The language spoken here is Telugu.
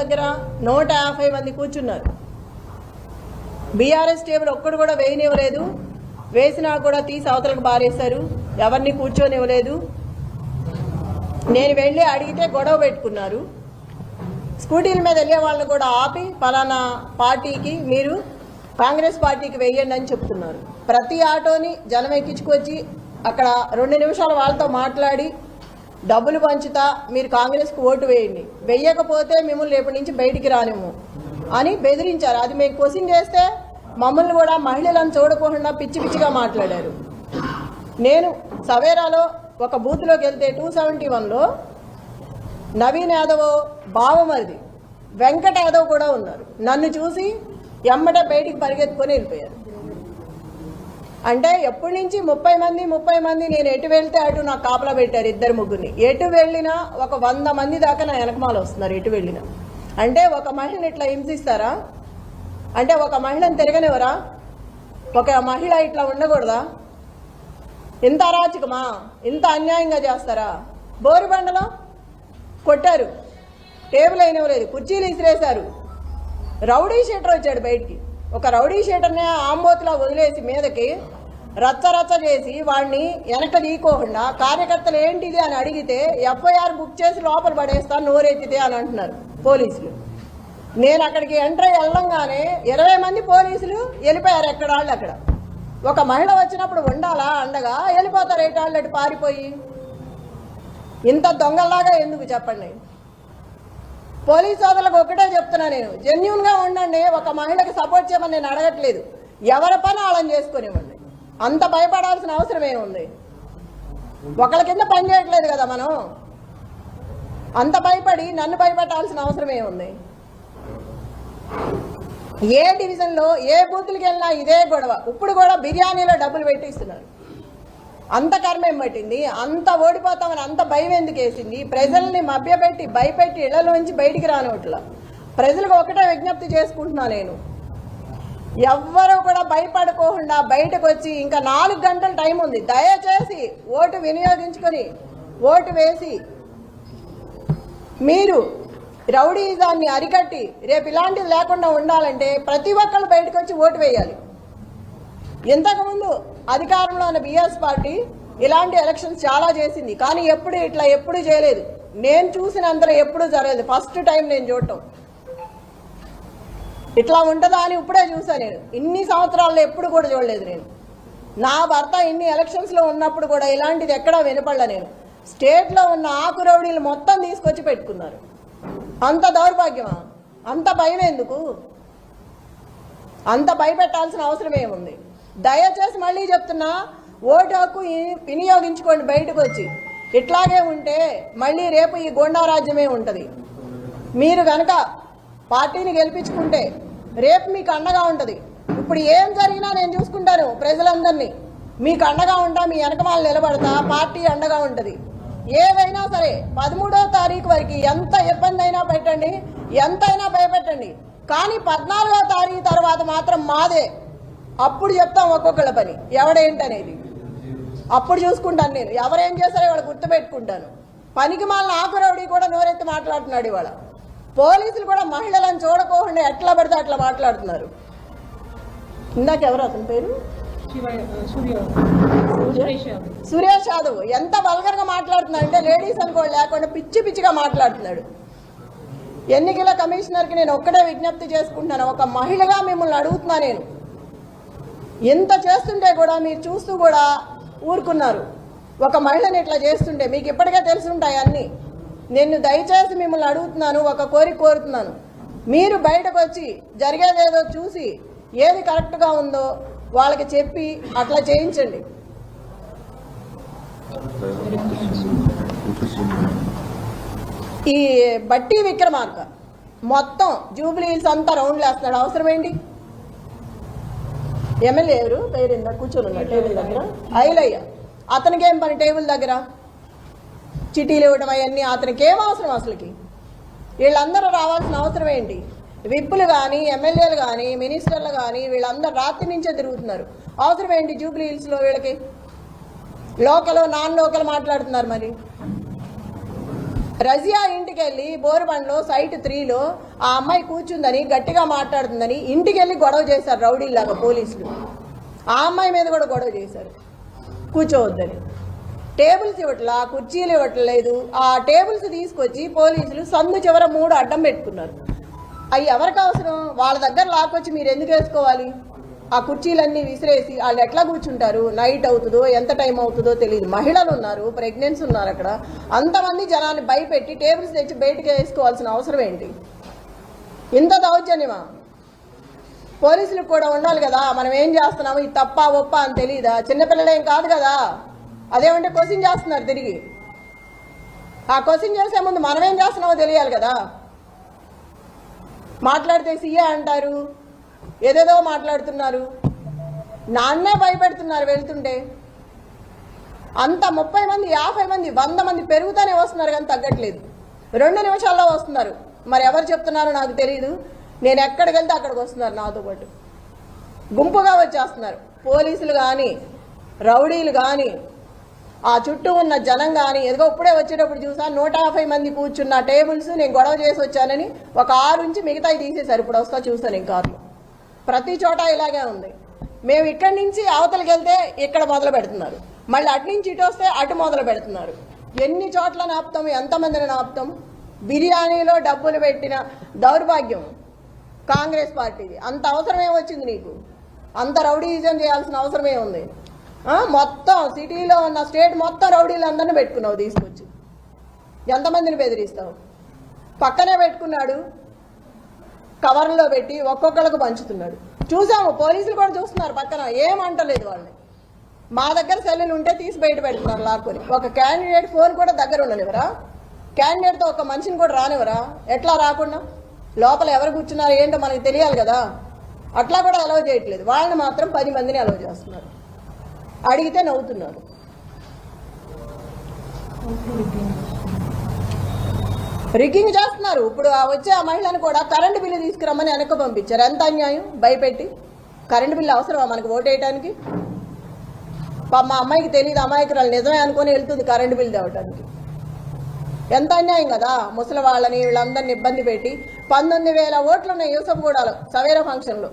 దగ్గర నూట యాభై మంది కూర్చున్నారు. బీఆర్ఎస్ టేబుల్ ఒక్కడు కూడా వేయనివ్వలేదు. వేసినా కూడా తీసి అవతలకు బారేశారు. ఎవరిని కూర్చొనివ్వలేదు. నేను వెళ్ళి అడిగితే గొడవ పెట్టుకున్నారు. స్కూటీల మీద వెళ్ళే వాళ్ళని కూడా ఆపి ఫలానా పార్టీకి మీరు కాంగ్రెస్ పార్టీకి వెయ్యండి అని చెప్తున్నారు. ప్రతి ఆటోని జనం ఎక్కించుకొచ్చి అక్కడ రెండు నిమిషాలు వాళ్ళతో మాట్లాడి డబ్బులు పంచుతా మీరు కాంగ్రెస్కు ఓటు వేయండి. వెయ్యకపోతే మిమ్మల్ని రేపటి నుంచి బయటికి రానిము అని బెదిరించారు. అది మేము క్వశ్చన్ చేస్తే మమ్మల్ని కూడా మహిళలను చూడకుండా పిచ్చి పిచ్చిగా మాట్లాడారు. నేను సవేరాలో ఒక బూత్లోకి వెళ్తే టూ సెవెంటీ వన్లో నవీన్ యాదవ్ బావమరిది వెంకట యాదవ్ కూడా ఉన్నారు. నన్ను చూసి ఎమ్మట బయటికి పరిగెత్తుకొని వెళ్ళిపోయారు. అంటే ఎప్పటి నుంచి ముప్పై మంది ముప్పై మంది నేను ఎటు వెళ్తే అటు నాకు కాపలా పెట్టారు ఇద్దరు ముగ్గురిని. ఎటు వెళ్ళినా ఒక వంద మంది దాకా నా వెనకమాల వస్తున్నారు ఎటు వెళ్ళినా. అంటే ఒక మహిళను ఇట్లా హింసిస్తారా? అంటే ఒక మహిళను తిరగనివరా ఒక మహిళ ఇట్లా ఉండకూడదా? ఇంత అరాచకమా? ఇంత అన్యాయంగా చేస్తారా? బోరుబండలో కొట్టారు. టేబుల్ అయినవలేదు కుర్చీలు ఇసిరేశారు. రౌడీ షీటర్ వచ్చాడు బయటికి. ఒక రౌడీ షీటర్ని ఆంబోతులా వదిలేసి మీదకి రచ్చ రచ్చ చేసి వాడిని వెనక తీయకోకుండా కార్యకర్తలు ఏంటిది అని అడిగితే ఎఫ్ఐఆర్ బుక్ చేసి లోపల పడేస్తాను నోరెత్తితే అని అంటున్నారు పోలీసులు. నేను అక్కడికి ఎంటర్ వెళ్ళంగానే ఇరవై మంది పోలీసులు వెళ్ళిపోయారు ఎక్కడ వాళ్ళు అక్కడ. ఒక మహిళ వచ్చినప్పుడు ఉండాలా అండగా వెళ్ళిపోతారు ఏటి వాళ్ళు అటు పారిపోయి? ఇంత దొంగల్లాగా ఎందుకు చెప్పండి? పోలీస్ సోదరులకు ఒకటే చెప్తున్నా నేను జెన్యున్గా ఉండండి ఒక మహిళకి సపోర్ట్ చేయమని నేను అడగట్లేదు. ఎవరి పని వాళ్ళని చేసుకునేవ్వండి అంత భయపడాల్సిన అవసరం ఏముంది? ఒకళ్ళ కింద పని చేయట్లేదు కదా మనం. అంత భయపడి నన్ను భయపెట్టాల్సిన అవసరం ఏముంది? ఏ డివిజన్లో ఏ బూతులకి వెళ్ళినా ఇదే గొడవ. ఇప్పుడు కూడా బిర్యానీలో డబ్బులు పెట్టిస్తున్నారు. అంత కర్మేం పట్టింది? అంత ఓడిపోతామని అంత భయం ఎందుకు వేసింది? ప్రజల్ని మభ్యపెట్టి భయపెట్టి ఇళ్ళలోంచి బయటికి రానివట్ల ప్రజలకు ఒకటే విజ్ఞప్తి చేసుకుంటున్నా నేను. ఎవ్వరూ కూడా భయపడుకోకుండా బయటకు వచ్చి ఇంకా నాలుగు గంటల టైం ఉంది. దయచేసి ఓటు వినియోగించుకొని ఓటు వేసి మీరు రౌడీజాన్ని అరికట్టి రేపు ఇలాంటిది లేకుండా ఉండాలంటే ప్రతి ఒక్కళ్ళు బయటకు వచ్చి ఓటు వేయాలి. ఇంతకుముందు అధికారంలో ఉన్న బిఎస్ పార్టీ ఇలాంటి ఎలక్షన్స్ చాలా చేసింది. కానీ ఎప్పుడు ఇట్లా ఎప్పుడు చేయలేదు. నేను చూసినంత ఎప్పుడు జరగలేదు. ఫస్ట్ టైం నేను చూడటం. ఇట్లా ఉంటుందా అని ఇప్పుడే చూసాను నేను. ఇన్ని సంవత్సరాల్లో ఎప్పుడు కూడా చూడలేదు నేను. నా భర్త ఇన్ని ఎలక్షన్స్లో ఉన్నప్పుడు కూడా ఇలాంటిది ఎక్కడా వినపడలే నేను. స్టేట్లో ఉన్న ఆకు రౌడీలు మొత్తం తీసుకొచ్చి పెట్టుకున్నారు. అంత దౌర్భాగ్యమా? అంత భయం ఎందుకు? అంత భయపెట్టాల్సిన అవసరం ఏముంది? దయచేసి మళ్ళీ చెప్తున్నా ఓటు హక్కు ఈ- వినియోగించుకోండి బయటకు వచ్చి ఇట్లాగే ఉంటే మళ్ళీ రేపు ఈ గోండా రాజ్యమే ఉంటుంది. మీరు కనుక పార్టీని గెలిపించుకుంటే రేపు మీకు అండగా ఉంటుంది. ఇప్పుడు ఏం జరిగినా నేను చూసుకుంటాను ప్రజలందరినీ. మీకు అండగా ఉంటా మీ వెనకమాల నిలబడతా పార్టీ అండగా ఉంటుంది. ఏదైనా సరే పదమూడో తారీఖు వరకు ఎంత ఇబ్బంది అయినా పెట్టండి ఎంతైనా భయపెట్టండి. కానీ పద్నాలుగో తారీఖు తర్వాత మాత్రం మాదే. అప్పుడు చెప్తాం ఒక్కొక్కళ్ళ పని. ఎవడేంటనేది అప్పుడు చూసుకుంటాను నేను. ఎవరేం చేశారో ఇవాళ గుర్తుపెట్టుకుంటాను. పనికి మాలిన ఆకురవుడి కూడా నోరెత్తి మాట్లాడుతున్నాడు ఇవాళ. పోలీసులు కూడా మహిళలను చూడకోకుండా ఎట్లా పడితే అట్లా మాట్లాడుతున్నారు. ఇందాక ఎవరు అతని పేరు? సురేష్ యాదవ్. ఎంత వల్గర్గా మాట్లాడుతున్నాడు అంటే లేడీస్ అనుకోండి లేకుండా పిచ్చి పిచ్చిగా మాట్లాడుతున్నాడు. ఎన్నికల కమిషనర్కి నేను ఒక్కటే విజ్ఞప్తి చేసుకుంటున్నాను. ఒక మహిళగా మిమ్మల్ని అడుగుతున్నా నేను. ఎంత చేస్తుంటే కూడా మీరు చూస్తూ కూడా ఊరుకున్నారు. ఒక మహిళని ఇట్లా చేస్తుంటే మీకు ఇప్పటికే తెలుసుంటాయి అన్నీ. నేను దయచేసి మిమ్మల్ని అడుగుతున్నాను ఒక కోరిక కోరుతున్నాను. మీరు బయటకు వచ్చి జరిగేదేదో చూసి ఏది కరెక్ట్గా ఉందో వాళ్ళకి చెప్పి అట్లా చేయించండి. ఈ బట్టి విక్రమార్క మొత్తం జూబ్లీస్ అంతా రౌండ్లు వేస్తున్నాడు అవసరం ఏంటి ఎమ్మెల్యే ఎవరు? పేరు ఇందా? కూర్చొని ఉన్నాడు టేబుల్ దగ్గర. ఐలయ్య అతనికి ఏం పని? టేబుల్ దగ్గర? చిటీలు ఇవ్వడం అవన్నీ అతనికి ఏం అవసరం అసలుకి? వీళ్ళందరూ రావాల్సిన అవసరం ఏంటి? విప్పులు కానీ ఎమ్మెల్యేలు కానీ మినిస్టర్లు కానీ వీళ్ళందరూ రాత్రి నుంచే తిరుగుతున్నారు. అవసరం ఏంటి జూబ్లీ హిల్స్లో వీళ్ళకి? లోకల్ నాన్ లోకల్ మాట్లాడుతున్నారు మరి. రజియా ఇంటికి వెళ్ళి బోరుబండ్లో సైట్ త్రీలో ఆ అమ్మాయి కూర్చుందని గట్టిగా మాట్లాడుతుందని ఇంటికి వెళ్ళి గొడవ చేశారు రౌడీలాగా పోలీసులు. ఆ అమ్మాయి మీద కూడా గొడవ చేశారు. కూర్చోవద్దని. టేబుల్స్ ఇవ్వట్లా కుర్చీలు ఇవ్వట్లేదు ఆ టేబుల్స్ తీసుకొచ్చి పోలీసులు సందు చివర మూడు అడ్డం పెట్టుకున్నారు. అవి ఎవరికి అవసరం? వాళ్ళ దగ్గర లాక్కొచ్చి మీరు ఎందుకు వేసుకోవాలి? ఆ కుర్చీలన్నీ విసిరేసి వాళ్ళు ఎట్లా కూర్చుంటారు? నైట్ అవుతుందో ఎంత టైం అవుతుందో తెలియదు. మహిళలు ఉన్నారు ప్రెగ్నెన్సీ ఉన్నారు అక్కడ. అంతమంది జనాన్ని భయపెట్టి టేబుల్స్ తెచ్చి బయటకు వేసుకోవాల్సిన అవసరం ఏంటి? ఇంత దౌర్జన్యమా? పోలీసులకు కూడా ఉండాలి కదా. మనం ఏం చేస్తున్నాము? ఇది తప్ప ఒప్ప అని తెలియదా చిన్నపిల్లలేం కాదు కదా. అదేమంటే క్వశ్చన్ చేస్తున్నారు తిరిగి. ఆ క్వశ్చన్ చేసే ముందు మనం ఏం చేస్తున్నామో తెలియాలి కదా. మాట్లాడితే సీఏ అంటారు. ఏదేదో మాట్లాడుతున్నారు. నాన్నే భయపెడుతున్నారు వెళ్తుంటే. అంత ముప్పై మంది యాభై మంది వంద మంది పెరుగుతూనే వస్తున్నారు కానీ తగ్గట్లేదు. రెండు నిమిషాల్లో వస్తున్నారు. మరి ఎవరు చెప్తున్నారో నాకు తెలియదు నేను ఎక్కడికి వెళ్తే అక్కడికి వస్తున్నారు నాతో పాటు. గుంపుగా వచ్చేస్తున్నారు. పోలీసులు కానీ రౌడీలు కానీ ఆ చుట్టూ ఉన్న జనం కానీ ఏదో ఇప్పుడే వచ్చేటప్పుడు చూసా నూట యాభై మంది కూర్చున్న టేబుల్స్ నేను గొడవ చేసి వచ్చానని ఒక ఆరు నుంచి మిగతాయి తీసేశారు. ఇప్పుడు వస్తా చూస్తాను ఇంకా కార్లు. ప్రతి చోట ఇలాగే ఉంది. మేము ఇక్కడి నుంచి అవతలకి వెళ్తే ఇక్కడ మొదలు పెడుతున్నారు. మళ్ళీ అటు నుంచి ఇటు వస్తే అటు మొదలు పెడుతున్నారు. ఎన్ని చోట్ల నాపుతాం ఎంతమందిని నాపుతాం? బిర్యానీలో డబ్బులు పెట్టిన దౌర్భాగ్యం కాంగ్రెస్ పార్టీది. అంత అవసరమే వచ్చింది నీకు? అంత రౌడీజం చేయాల్సిన అవసరమే ఉంది మొత్తం సిటీలో ఉన్న స్టేట్ మొత్తం రౌడీలందరినీ పెట్టుకున్నావు తీసుకొచ్చి. ఎంతమందిని బెదిరిస్తావు? పక్కనే పెట్టుకున్నాడు కవర్లో పెట్టి ఒక్కొక్కళ్ళకు పంచుతున్నాడు. చూసాము పోలీసులు కూడా చూస్తున్నారు పక్కన ఏమంటలేదు వాళ్ళని. మా దగ్గర సెల్లులు ఉంటే తీసి బయట పెడుతున్నారు లాక్కొని. ఒక క్యాండిడేట్ ఫోన్ కూడా దగ్గర ఉండనివరా క్యాండిడేట్తో ఒక మనిషిని కూడా రానివరా ఎట్లా రాకుండా? లోపల ఎవరు కూర్చున్నారు ఏంటో మనకి తెలియాలి కదా. అట్లా కూడా అలౌ చేయట్లేదు. వాళ్ళని మాత్రం పది మందిని అలౌ చేస్తున్నారు. అడిగితే నవ్వుతున్నారు. రిగ్గింగ్ చేస్తున్నారు. ఇప్పుడు ఆ వచ్చే ఆ మహిళను కూడా కరెంటు బిల్లు తీసుకురమ్మని వెనక్కి పంపించారు. ఎంత అన్యాయం? భయపెట్టి. కరెంటు బిల్లు అవసరమా మనకు ఓటేయడానికి వేయడానికి మా అమ్మాయికి తెలియదు అమాయకురాలు నిజమే అనుకొని వెళ్తుంది కరెంటు బిల్లు తేవటానికి. ఎంత అన్యాయం కదా? ముసలి వాళ్ళని వీళ్ళందరిని ఇబ్బంది పెట్టి పంతొమ్మిది వేల ఓట్లు ఉన్నాయి యూసఫ్ కూడా సవేరా ఫంక్షన్లో